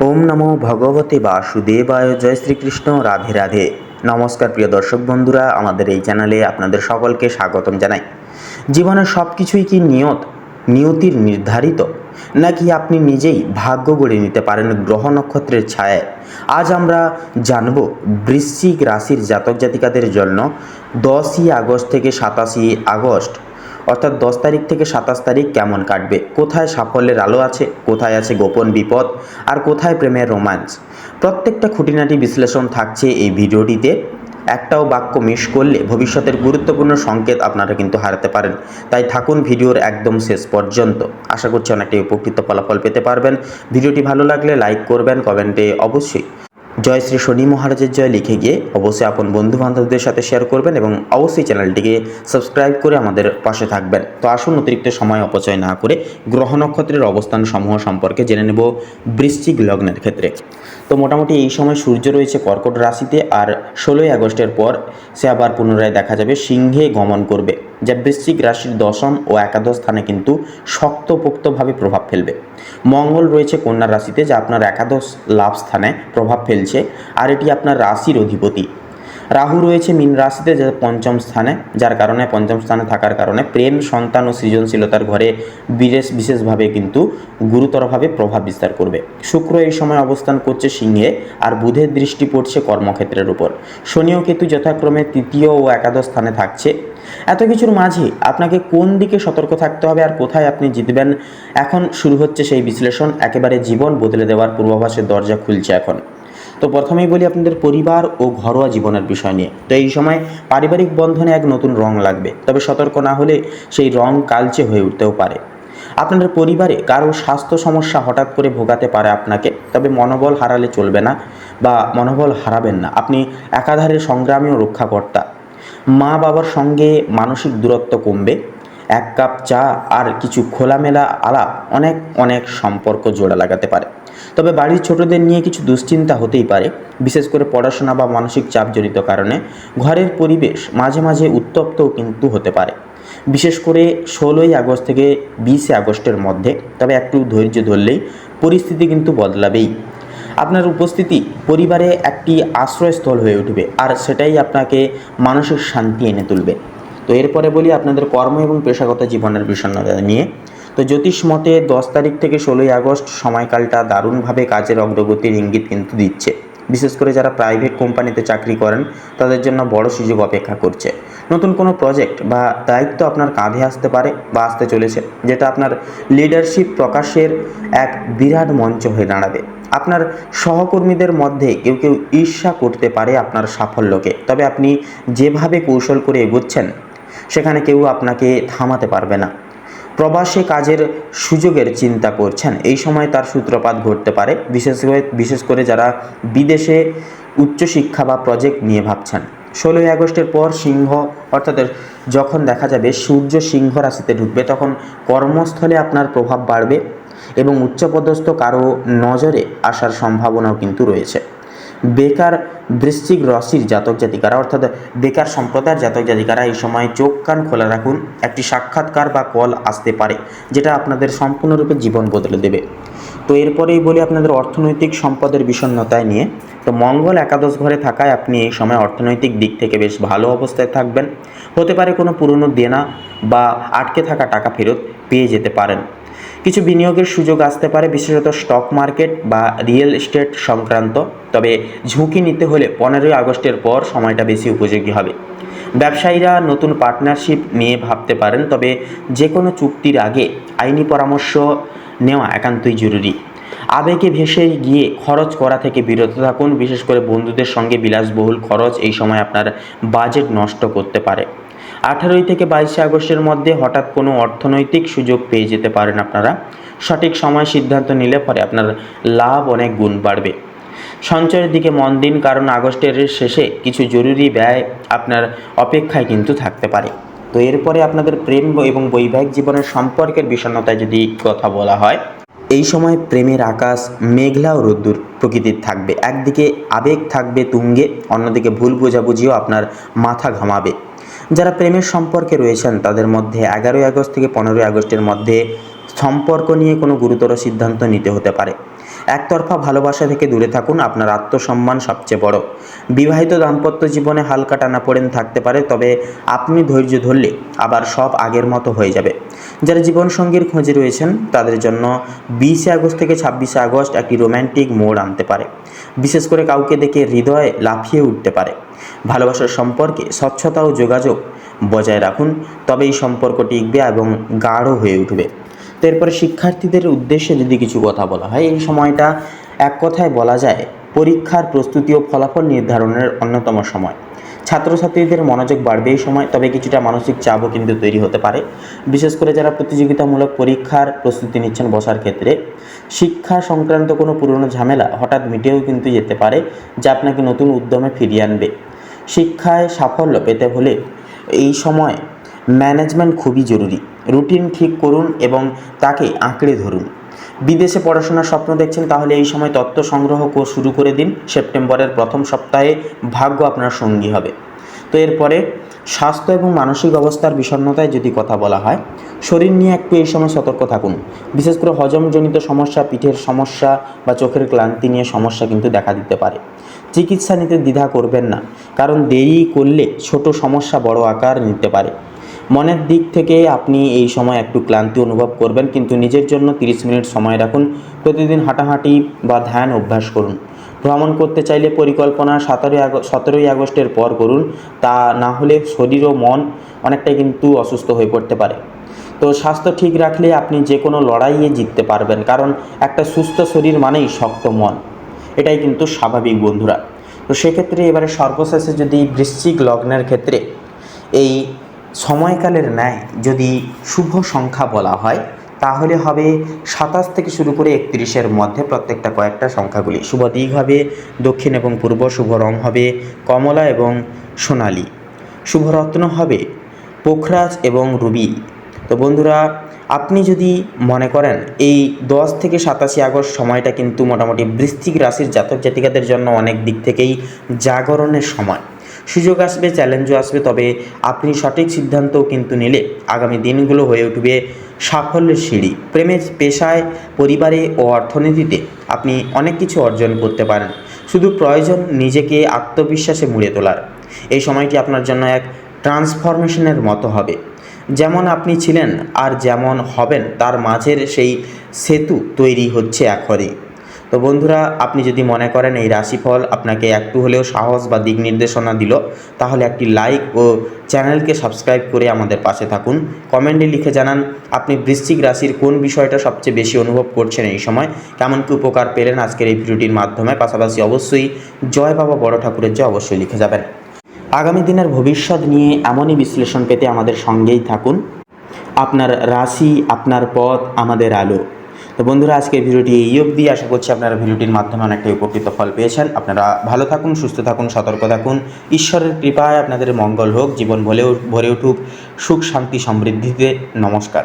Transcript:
ওম নমো ভগবতে বাসুদেবায়। জয় শ্রীকৃষ্ণ, রাধে রাধে। নমস্কার প্রিয় দর্শক বন্ধুরা, আমাদের এই চ্যানেলে আপনাদের সকলকে স্বাগতম জানাই। জীবনের সব কিছুই কি নিয়ত? নিয়তির নির্ধারিত? নাকি আপনি নিজেই ভাগ্য গড়ে নিতে পারেন গ্রহ নক্ষত্রের ছায়ায়? আজ আমরা জানব বৃশ্চিক রাশির জাতক জাতিকাদের জন্য দশই আগস্ট থেকে সাতাশি আগস্ট অর্থাৎ দশ তারিখ থেকে সাতাশ তারিখ কেমন কাটবে? কোথায় সাফল্যের আলো আছে? কোথায় আছে গোপন বিপদ? আর কোথায় প্রেমের রোমাঞ্চ? প্রত্যেকটা খুঁটিনাটি বিশ্লেষণ থাকছে এই ভিডিওটিতে। একটাও বাক্য মিস করলে ভবিষ্যতের গুরুত্বপূর্ণ সংকেত আপনারা কিন্তু হারাতে পারেন। তাই থাকুন ভিডিওর একদম শেষ পর্যন্ত। আশা করছি অনেকটাই উপকৃত ফলাফল পেতে পারবেন। ভিডিওটি ভালো লাগলে লাইক করবেন, কমেন্টে অবশ্যই জয় শ্রী শনি মহারাজের জয় লিখে গিয়ে অবশ্যই আপন বন্ধু বান্ধবদের সাথে শেয়ার করবেন এবং অবশ্যই চ্যানেলটিকে সাবস্ক্রাইব করে আমাদের পাশে থাকবেন। তো আসুন অতিরিক্ত সময় অপচয় না করে গ্রহ নক্ষত্রের অবস্থান সমূহ সম্পর্কে জেনে নেব বৃশ্চিক লগ্নের ক্ষেত্রে। তো মোটামুটি এই সময় সূর্য রয়েছে কর্কট রাশিতে আর ষোলোই আগস্টের পর সে আবার পুনরায় দেখা যাবে সিংহে গমন করবে। যা বৃশ্চিক রাশির দশম ও একাদশ স্থানে কিন্তু শক্তপোক্তভাবে প্রভাব ফেলবে। মঙ্গল রয়েছে কন্যা রাশিতে, যা আপনার একাদশ লাভ স্থানে প্রভাব ফেলছে, আর এটি আপনার রাশির অধিপতি। রাহু রয়েছে মীন রাশিতে যা পঞ্চম স্থানে, যার কারণে পঞ্চম স্থানে থাকার কারণে প্রেম, সন্তান ও সৃজনশীলতার ঘরে বিশেষ, বিশেষভাবে কিন্তু গুরুতরভাবে প্রভাব বিস্তার করবে। শুক্র এই সময় অবস্থান করছে সিংহে, আর বুধের দৃষ্টি পড়ছে কর্মক্ষেত্রের উপর। শনি ও কেতু যথাক্রমে তৃতীয় ও একাদশ স্থানে থাকছে। এত কিছুর মাঝে আপনাকে কোন দিকে সতর্ক থাকতে হবে আর কোথায় আপনি জিতবেন, এখন শুরু হচ্ছে সেই বিশ্লেষণ। একেবারে জীবন বদলে দেওয়ার পূর্বাভাসের দরজা খুলছে এখন। তো প্রথমেই বলি আপনাদের পরিবার ও ঘরোয়া জীবনের বিষয় নিয়ে। তো এই সময় পারিবারিক বন্ধনে এক নতুন রং লাগবে। তবে সতর্ক না হলে সেই রং কালচে হয়ে উঠতেও পারে। আপনাদের পরিবারে কারও স্বাস্থ্য সমস্যা হঠাৎ করে ভোগাতে পারে আপনাকে, তবে মনোবল হারালে চলবে না বা মনোবল হারাবেন না। আপনি একাধারে সংগ্রামী ও রক্ষাকর্তা। মা বাবার সঙ্গে মানসিক দূরত্ব কমবে। এক কাপ চা আর কিছু খোলামেলা আলাপ অনেক অনেক সম্পর্ক জোড়া লাগাতে পারে। তবে বাড়ির ছোটদের নিয়ে কিছু দুশ্চিন্তা হতেই পারে, বিশেষ করে পড়াশোনা বা মানসিক চাপজনিত কারণে। ঘরের পরিবেশ মাঝে মাঝে উত্তপ্তও কিন্তু হতে পারে। বিশেষ করে ষোলোই আগস্ট থেকে বিশে আগস্টের মধ্যে, তবে একটু ধৈর্য ধরলেই পরিস্থিতি কিন্তু বদলাবেই। আপনার উপস্থিতি পরিবারে একটি আশ্রয়স্থল হয়ে উঠবে, আর সেটাই আপনাকে মানসিক শান্তি এনে তুলবে। তো এরপরে বলি আপনাদের কর্ম এবং পেশাগত জীবনের বিষণ্ণতা নিয়ে। তো জ্যোতিষ মতে দশ তারিখ থেকে ষোলোই আগস্ট সময়কালটা দারুণভাবে কাজের অগ্রগতির ইঙ্গিত কিন্তু দিচ্ছে। বিশেষ করে যারা প্রাইভেট কোম্পানিতে চাকরি করেন, তাদের জন্য বড় সুযোগ অপেক্ষা করছে। নতুন কোনো প্রজেক্ট বা দায়িত্ব আপনার কাঁধে আসতে পারে বা আসতে চলেছে, যেটা আপনার লিডারশিপ প্রকাশের এক বিরাট মঞ্চ হয়ে দাঁড়াবে। আপনার সহকর্মীদের মধ্যে কেউ কেউ ঈর্ষা করতে পারে আপনার সাফল্যকে, তবে আপনি যেভাবে কৌশল করে এগোচ্ছেন, সেখানে কেউ আপনাকে থামাতে পারবে না। প্রবাসে কাজের সুযোগের চিন্তা করছেন। এই সময় তার সূত্রপাত ঘটতে পারে, বিশেষ করে বিশেষ করে যারা বিদেশে উচ্চশিক্ষা বা প্রজেক্ট নিয়ে ভাবছেন। ষোলোই আগস্টের পর সিংহ, অর্থাৎ যখন দেখা যাবে সূর্য সিংহ রাশিতে ঢুকবে, তখন কর্মস্থলে আপনার প্রভাব বাড়বে এবং উচ্চপদস্থ কারও নজরে আসার সম্ভাবনাও কিন্তু রয়েছে। বেকার বৃশ্চিক রাশির জাতক জাতিকারা, অর্থাৎ বেকার সম্প্রদায়ের জাতক জাতিকারা, এই সময় চোখ কান খোলা রাখুন। একটি সাক্ষাৎকার বা কল আসতে পারে, যেটা আপনাদের সম্পূর্ণরূপে জীবন বদলে দেবে। তো এরপরেই বলি আপনাদের অর্থনৈতিক সম্পদের বিষণ্ণতায় নিয়ে। তো মঙ্গল একাদশ ঘরে থাকায় আপনি এই সময় অর্থনৈতিক দিক থেকে বেশ ভালো অবস্থায় থাকবেন। হতে পারে কোনো পুরনো দেনা বা আটকে থাকা টাকা ফেরত পেয়ে যেতে পারেন। কিছু বিনিয়োগের সুযোগ আসতে পারে, বিশেষত স্টক মার্কেট বা রিয়েল এস্টেট সংক্রান্ত। তবে ঝুঁকি নিতে হলে পনেরোই আগস্টের পর সময়টা বেশি উপযোগী হবে। ব্যবসায়ীরা নতুন পার্টনারশিপ নিয়ে ভাবতে পারেন, তবে যে কোনো চুক্তির আগে আইনি পরামর্শ নেওয়া একান্তই জরুরি। আবেগে ভেসে গিয়ে খরচ করা থেকে বিরত থাকুন, বিশেষ করে বন্ধুদের সঙ্গে বিলাসবহুল খরচ এই সময় আপনার বাজেট নষ্ট করতে পারে। আঠারোই থেকে বাইশে আগস্টের মধ্যে হঠাৎ কোনো অর্থনৈতিক সুযোগ পেয়ে যেতে পারেন আপনারা। সঠিক সময় সিদ্ধান্ত নিলে পরে আপনার লাভ অনেক গুণ বাড়বে। সঞ্চয়ের দিকে মন দিন, কারণ আগস্টের শেষে কিছু জরুরি ব্যয় আপনার অপেক্ষায় কিন্তু থাকতে পারে। তো এরপরে আপনাদের প্রেম এবং বৈবাহিক জীবনের সম্পর্কের বিষণ্ণতায় যদি কথা বলা হয়, এই সময় প্রেমের আকাশ মেঘলা ও রোদ্দুর প্রকৃতির থাকবে। একদিকে আবেগ থাকবে তুঙ্গে, অন্যদিকে ভুল বোঝাবুঝিও আপনার মাথা ঘামাবে। যারা প্রেমের সম্পর্কে রয়েছেন, তাদের মধ্যে এগারোই আগস্ট থেকে পনেরোই আগস্টের মধ্যে সম্পর্ক নিয়ে কোনো গুরুতর সিদ্ধান্ত নিতে হতে পারে। একতরফা ভালোবাসা থেকে দূরে থাকুন, আপনার আত্মসম্মান সবচেয়ে বড়। বিবাহিত দাম্পত্য জীবনে হালকা টানাপোড়েন থাকতে পারে, তবে আপনি ধৈর্য ধরলে আবার সব আগের মতো হয়ে যাবে। যারা জীবনসঙ্গীর খোঁজে রয়েছেন, তাদের জন্য বিশে আগস্ট থেকে ছাব্বিশে আগস্ট একটি রোম্যান্টিক মোড় আনতে পারে। বিশেষ করে কাউকে দেখে হৃদয় লাফিয়ে উঠতে পারে। ভালোবাসার সম্পর্কে স্বচ্ছতা ও যোগাযোগ বজায় রাখুন তবে এই সম্পর্ক টিকবে এবং গাঢ় হয়ে উঠবে। তো এরপরে শিক্ষার্থীদের উদ্দেশ্যে যদি কিছু কথা বলা হয়, এই সময়টা এক কথায় বলা যায় পরীক্ষার প্রস্তুতি ও ফলাফল নির্ধারণের অন্যতম সময়। ছাত্রছাত্রীদের মনোযোগ বাড়বে এই সময়, তবে কিছুটা মানসিক চাপও কিন্তু তৈরি হতে পারে। বিশেষ করে যারা প্রতিযোগিতামূলক পরীক্ষার প্রস্তুতি নিচ্ছেন বসার ক্ষেত্রে, শিক্ষা সংক্রান্ত কোনো পুরনো ঝামেলা হঠাৎ মিটেও কিন্তু যেতে পারে, যা আপনাকে নতুন উদ্যমে ফিরিয়ে আনবে। শিক্ষায় সাফল্য পেতে হলে এই সময় ম্যানেজমেন্ট খুবই জরুরি। রুটিন ঠিক করুন এবং তাকে আঁকড়ে ধরুন। বিদেশে পড়াশোনার স্বপ্ন দেখছেন, তাহলে এই সময় তত্ত্ব সংগ্রহ কো- শুরু করে দিন। সেপ্টেম্বরের প্রথম সপ্তাহে ভাগ্য আপনার সঙ্গী হবে। তো এরপরে, স্বাস্থ্য এবং মানসিক অবস্থার বিষণ্ণতায় যদি কথা বলা হয়, শরীর নিয়ে একটু এই সময় সতর্ক থাকুন। বিশেষ করে হজমজনিত সমস্যা, পিঠের সমস্যা বা চোখের ক্লান্তি নিয়ে সমস্যা কিন্তু দেখা দিতে পারে। চিকিৎসা নিতে দ্বিধা করবেন না, কারণ দেরি করলে ছোট সমস্যা বড় আকার নিতে পারে। মনের দিক থেকে আপনি এই সময় একটু ক্লান্তি অনুভব করবেন, কিন্তু নিজের জন্য 30 মিনিট সময় রাখুন। প্রতিদিন হাঁটাহাঁটি বা ধ্যান অভ্যাস করুন। ভ্রমণ করতে চাইলে পরিকল্পনা সতেরোই সতেরোই আগস্টের পর করুন। তা না হলে শরীর ও মন অনেকটাই কিন্তু অসুস্থ হয়ে পড়তে পারে। তো স্বাস্থ্য ঠিক রাখলে আপনি যে কোনো লড়াইয়ে জিততে পারবেন, কারণ একটা সুস্থ শরীর মানেই শক্ত মন। এটাই কিন্তু স্বাভাবিক বন্ধুরা। তো সেক্ষেত্রে এবারে সর্বশেষে যদি বৃশ্চিক লগ্নের ক্ষেত্রে এই সময়কালের ন্যায় যদি শুভ সংখ্যা বলা হয়, তাহলে হবে সাতাশ থেকে শুরু করে একত্রিশের মধ্যে প্রত্যেকটা কয়েকটা সংখ্যাগুলি। শুভ দিক হবে দক্ষিণ এবং পূর্ব, শুভ রং হবে কমলা এবং সোনালী। শুভ রত্ন হবে পোখরাজ এবং রুবি। তো বন্ধুরা, আপনি যদি মনে করেন এই দশ থেকে সাতাশে আগস্ট সময়টা কিন্তু মোটামুটি বৃশ্চিক রাশির জাতক জাতিকাদের জন্য অনেক দিক থেকেই জাগরণের সময়। সুযোগ আসবে চ্যালেঞ্জও আসবে, তবে আপনি সঠিক সিদ্ধান্ত কিন্তু নিলে আগামী দিনগুলো হয়ে উঠবে সাফল্যের সিঁড়ি। প্রেমের পেশায়, পরিবারে ও অর্থনীতিতে আপনি অনেক কিছু অর্জন করতে পারেন। শুধু প্রয়োজন নিজেকে আত্মবিশ্বাসে মুড়ে তোলার। এই সময়টি আপনার জন্য এক ট্রান্সফরমেশনের মতো হবে। যেমন আপনি ছিলেন আর যেমন হবেন, তার মাঝের সেই সেতু তৈরি হচ্ছে এখনই। তো বন্ধুরা, আপনি যদি মনে করেন এই রাশিফল আপনাকে একটু হলেও সাহস বা দিক নির্দেশনা দিল, তাহলে একটি লাইক ও চ্যানেলকে সাবস্ক্রাইব করে আমাদের পাশে থাকুন। কমেন্টে লিখে জানান, আপনি বৃশ্চিক রাশির কোন বিষয়টা সবচেয়ে বেশি অনুভব করছেন এই সময়? কেমন কি উপকার পেলেন আজকের এই ভিডিওটির মাধ্যমে? পাশাপাশি অবশ্যই জয় বাবা বড় ঠাকুরের জয় অবশ্যই লিখে যাবেন। আগামী দিনের ভবিষ্যৎ নিয়ে এমনই বিশ্লেষণ পেতে আমাদের সঙ্গেই থাকুন। আপনার রাশি, আপনার পথ, আমাদের আলো। তো বন্ধুরা, আজকে ভিডিওটি এই অবধি। আশা করছি আপনারা ভিডিওটির মাধ্যমে অনেকটা উপকৃত ফল পেয়েছেন। আপনারা ভালো থাকুন, সুস্থ থাকুন, সতর্ক থাকুন। ঈশ্বরের কৃপায় আপনাদের মঙ্গল হোক, জীবন ভরে ভরে উঠুক। সুখ, শান্তি, সমৃদ্ধিতে নমস্কার।